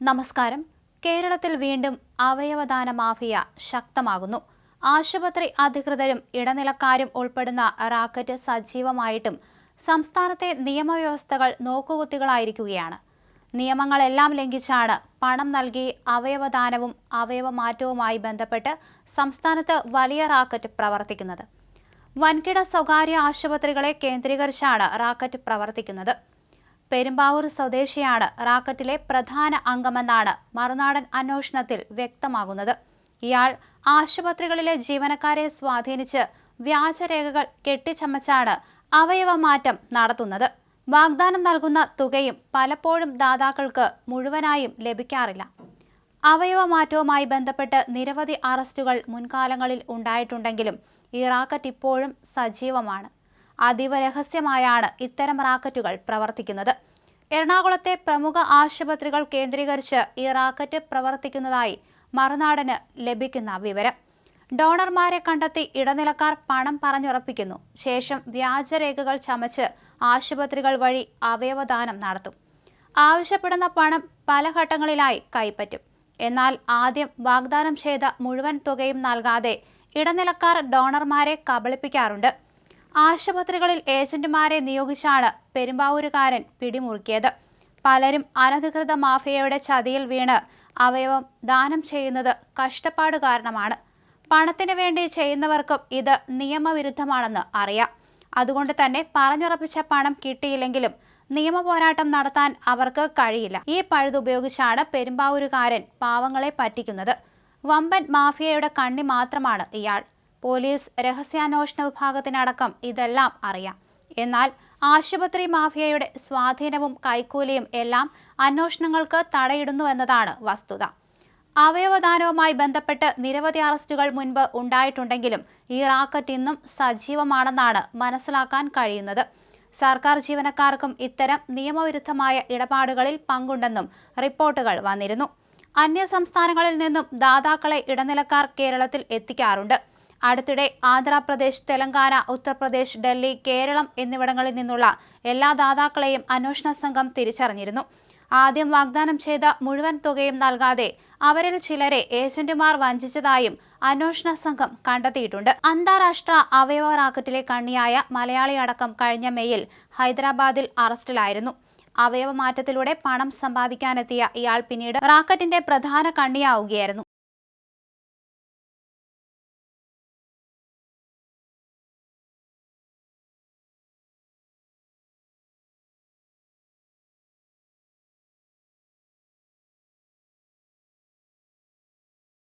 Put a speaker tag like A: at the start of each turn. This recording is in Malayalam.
A: നമസ്കാരം. കേരളത്തിൽ വീണ്ടും അവയവദാന മാഫിയ ശക്തമാകുന്നു. ആശുപത്രി അധികൃതരും ഇടനിലക്കാരും ഉൾപ്പെടുന്ന റാക്കറ്റ് സജീവമായിട്ടും സംസ്ഥാനത്തെ നിയമവ്യവസ്ഥകൾ നോക്കുകുത്തികളായിരിക്കുകയാണ്. നിയമങ്ങളെല്ലാം ലംഘിച്ചാണ് പണം നൽകി അവയവദാനവും അവയവമാറ്റവുമായി ബന്ധപ്പെട്ട് സംസ്ഥാനത്ത് വലിയ റാക്കറ്റ് പ്രവർത്തിക്കുന്നത്. വൻകിട സ്വകാര്യ ആശുപത്രികളെ കേന്ദ്രീകരിച്ചാണ് റാക്കറ്റ് പ്രവർത്തിക്കുന്നത്. പെരുമ്പാവൂർ സ്വദേശിയാണ് റാക്കറ്റിലെ പ്രധാന അംഗമെന്നാണ് മറുനാടൻ അന്വേഷണത്തിൽ വ്യക്തമാകുന്നത്. ഇയാൾ ആശുപത്രികളിലെ ജീവനക്കാരെ സ്വാധീനിച്ച് വ്യാജരേഖകൾ കെട്ടിച്ചമച്ചാണ് അവയവമാറ്റം നടത്തുന്നത്. വാഗ്ദാനം നൽകുന്ന തുകയും പലപ്പോഴും ദാതാക്കൾക്ക് മുഴുവനായും ലഭിക്കാറില്ല. അവയവമാറ്റവുമായി ബന്ധപ്പെട്ട് നിരവധി അറസ്റ്റുകൾ മുൻകാലങ്ങളിൽ ഉണ്ടായിട്ടുണ്ടെങ്കിലും ഈ റാക്കറ്റ് ഇപ്പോഴും സജീവമാണ്. അതീവ രഹസ്യമായാണ് ഇത്തരം റാക്കറ്റുകൾ പ്രവർത്തിക്കുന്നത്. എറണാകുളത്തെ പ്രമുഖ ആശുപത്രികൾ കേന്ദ്രീകരിച്ച് ഈ റാക്കറ്റ് പ്രവർത്തിക്കുന്നതായി മറുനാടന് ലഭിക്കുന്ന വിവരം. ഡോണർമാരെ കണ്ടെത്തി ഇടനിലക്കാർ പണം പറഞ്ഞുറപ്പിക്കുന്നു. ശേഷം വ്യാജരേഖകൾ ചമച്ച് ആശുപത്രികൾ വഴി അവയവദാനം നടത്തും. ആവശ്യപ്പെടുന്ന പണം പല ഘട്ടങ്ങളിലായി കൈപ്പറ്റും. എന്നാൽ ആദ്യം വാഗ്ദാനം ചെയ്ത മുഴുവൻ തുകയും നൽകാതെ ഇടനിലക്കാർ ഡോണർമാരെ കബളിപ്പിക്കാറുണ്ട്. ആശുപത്രികളിൽ ഏജന്റുമാരെ നിയോഗിച്ചാണ് പെരുമ്പാവൂരുകാരൻ പിടിമുറുക്കിയത്. പലരും അനധികൃത മാഫിയയുടെ ചതിയിൽ വീണ് അവയവം ദാനം ചെയ്യുന്നത് കഷ്ടപ്പാട് കാരണമാണ്. പണത്തിന് വേണ്ടി ചെയ്യുന്നവർക്കും ഇത് നിയമവിരുദ്ധമാണെന്ന് അറിയാം. അതുകൊണ്ട് തന്നെ പറഞ്ഞുറപ്പിച്ച പണം കിട്ടിയില്ലെങ്കിലും നിയമ പോരാട്ടം നടത്താൻ അവർക്ക് കഴിയില്ല. ഈ പഴുതുപയോഗിച്ചാണ് പെരുമ്പാവൂരുകാരൻ പാവങ്ങളെ പറ്റിക്കുന്നത്. വമ്പൻ മാഫിയയുടെ കണ്ണി മാത്രമാണ് ഇയാൾ. പോലീസ് രഹസ്യാന്വേഷണ വിഭാഗത്തിനടക്കം ഇതെല്ലാം അറിയാം. എന്നാൽ ആശുപത്രി മാഫിയയുടെ സ്വാധീനവും കൈക്കൂലിയും എല്ലാം അന്വേഷണങ്ങൾക്ക് തടയിടുന്നുവെന്നതാണ് വസ്തുത. അവയവദാനവുമായി ബന്ധപ്പെട്ട് നിരവധി അറസ്റ്റുകൾ മുൻപ് ഉണ്ടായിട്ടുണ്ടെങ്കിലും ഈ റാക്കറ്റ് ഇന്നും സജീവമാണെന്നാണ് മനസ്സിലാക്കാൻ കഴിയുന്നത്. സർക്കാർ ജീവനക്കാർക്കും ഇത്തരം നിയമവിരുദ്ധമായ ഇടപാടുകളിൽ പങ്കുണ്ടെന്നും റിപ്പോർട്ടുകൾ വന്നിരുന്നു. അന്യ സംസ്ഥാനങ്ങളിൽ നിന്നും ദാതാക്കളെ ഇടനിലക്കാർ കേരളത്തിൽ എത്തിക്കാറുണ്ട്. അടുത്തിടെ ആന്ധ്രാപ്രദേശ് തെലങ്കാന ഉത്തർപ്രദേശ് ഡൽഹി കേരളം എന്നിവിടങ്ങളിൽ നിന്നുള്ള എല്ലാ ദാതാക്കളെയും അന്വേഷണ സംഘം തിരിച്ചറിഞ്ഞിരുന്നു. ആദ്യം വാഗ്ദാനം ചെയ്ത മുഴുവൻ തുകയും നൽകാതെ അവരിൽ ചിലരെ ഏജന്റുമാർ വഞ്ചിച്ചതായും അന്വേഷണ സംഘം കണ്ടെത്തിയിട്ടുണ്ട്. അന്താരാഷ്ട്ര അവയവ റാക്കറ്റിലെ കണ്ണിയായ മലയാളി അടക്കം കഴിഞ്ഞ മെയ്യിൽ ഹൈദരാബാദിൽ അറസ്റ്റിലായിരുന്നു. അവയവമാറ്റത്തിലൂടെ പണം സമ്പാദിക്കാനെത്തിയ ഇയാൾ പിന്നീട് റാക്കറ്റിന്റെ പ്രധാന കണ്ണിയാവുകയായിരുന്നു.